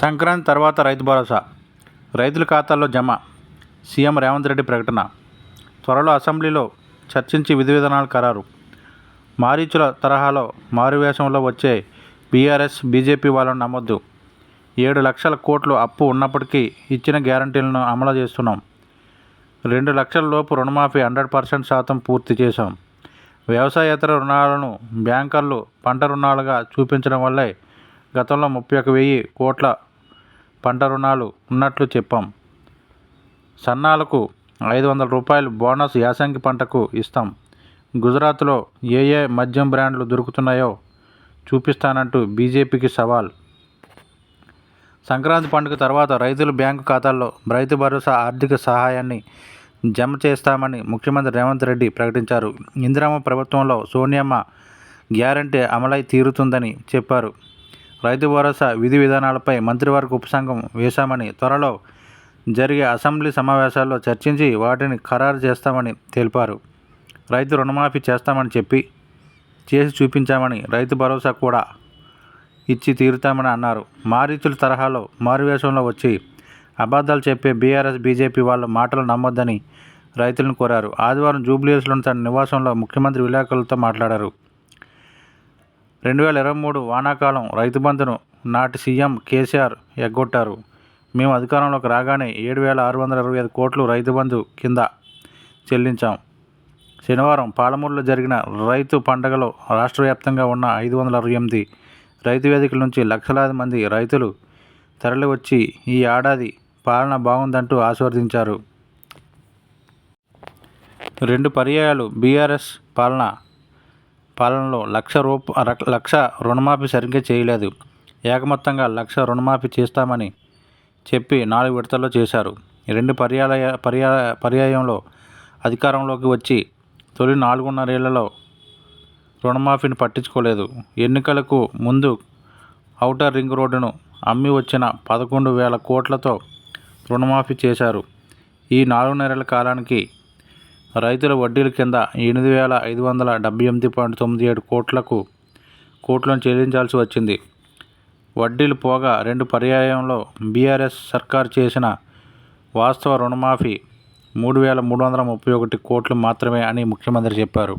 సంక్రాంతి తర్వాత రైతు భరోసా. రైతుల ఖాతాల్లో జమ. సీఎం రేవంత్ రెడ్డి ప్రకటన. త్వరలో అసెంబ్లీలో చర్చించి విధి విధానాలు ఖరారు. మారీచుల తరహాలో మారువేషంలో వచ్చే బీఆర్ఎస్ బీజేపీ వాళ్ళను నమ్మొద్దు ఏడు లక్షల కోట్లు అప్పు ఉన్నప్పటికీ ఇచ్చిన గ్యారంటీలను అమలు చేస్తున్నాం. రెండు లక్షల లోపు రుణమాఫీ హండ్రెడ్ పర్సెంట్ శాతం పూర్తి చేశాం. వ్యవసాయేతర రుణాలను బ్యాంకర్లు పంట రుణాలుగా చూపించడం వల్లే గతంలో ముప్పై ఒక వెయ్యి కోట్ల పంట రుణాలు ఉన్నట్లు చెప్పాం. సన్నాలకు ఐదు వందల రూపాయలు బోనస్ యాసంగి పంటకు ఇస్తాం. గుజరాత్లో ఏ ఏ మద్యం బ్రాండ్లు దొరుకుతున్నాయో చూపిస్తానంటూ బీజేపీకి సవాల్. సంక్రాంతి పండుగ తర్వాత రైతుల బ్యాంకు ఖాతాల్లో రైతు భరోసా ఆర్థిక సహాయాన్ని జమ చేస్తామని ముఖ్యమంత్రి రేవంత్ రెడ్డి ప్రకటించారు. ఇందిరమ్మ ప్రభుత్వంలో సోనియమ్మ గ్యారంటీ అమలై తీరుతుందని చెప్పారు. రైతు భరోసా విధి విధానాలపై మంత్రివర్గ ఉపసంఘం వేశామని త్వరలో జరిగే అసెంబ్లీ సమావేశాల్లో చర్చించి వాటిని ఖరారు చేస్తామని తెలిపారు. రైతు రుణమాఫీ చేస్తామని చెప్పి చేసి చూపించామని రైతు భరోసా కూడా ఇచ్చి తీరుతామని అన్నారు. మారీచుల తరహాలో మారువేషంలో వచ్చి అబద్ధాలు చెప్పే బీఆర్ఎస్ బీజేపీ వాళ్ళ మాటలు నమ్మొద్దని రైతులను కోరారు. ఆదివారం జూబ్లీహిల్స్లోని తన నివాసంలో ముఖ్యమంత్రి విలేకరులతో మాట్లాడారు. రెండు వేల ఇరవై మూడు వానాకాలం రైతు బంధును నాటి సీఎం కేసీఆర్ ఎగ్గొట్టారు. మేము అధికారంలోకి రాగానే ఏడు వేల ఆరు వందల ఇరవై ఐదు కోట్లు రైతు బంధు కింద చెల్లించాం. శనివారం పాలమూరులో జరిగిన రైతు పండగలో రాష్ట్ర వ్యాప్తంగా ఉన్న ఐదు వందల అరవై ఎనిమిది రైతు వేదికల నుంచి లక్షలాది మంది రైతులు తరలివచ్చి ఈ ఏడాది పాలన బాగుందంటూ ఆశీర్వదించారు. రెండు పర్యాయాలు బీఆర్ఎస్ పాలన పాలనలో లక్ష రూప లక్ష రుణమాఫీ సరిగ్గా చేయలేదు. ఏకమొత్తంగా లక్ష రుణమాఫీ చేస్తామని చెప్పి నాలుగు విడతల్లో చేశారు. రెండు పర్యాలయ పర్యా పర్యాయంలో అధికారంలోకి వచ్చి తొలి నాలుగున్నరేళ్ళలో రుణమాఫీని పట్టించుకోలేదు. ఎన్నికలకు ముందు ఔటర్ రింగ్ రోడ్డును అమ్మి వచ్చిన పదకొండు వేల కోట్లతో రుణమాఫీ చేశారు. ఈ నాలుగున్నరేళ్ళ కాలానికి రైతుల వడ్డీల కింద ఎనిమిది వేల ఐదు వందల డెబ్బై ఎనిమిది పాయింట్ తొమ్మిది ఏడు కోట్లకు కోట్లను చెల్లించాల్సి వచ్చింది. వడ్డీలు పోగా రెండు పర్యాయంలో బీఆర్ఎస్ సర్కార్ చేసిన వాస్తవ రుణమాఫీ మూడు వేల మూడు వందల ముప్పై ఒకటి కోట్లు మాత్రమే అని ముఖ్యమంత్రి చెప్పారు.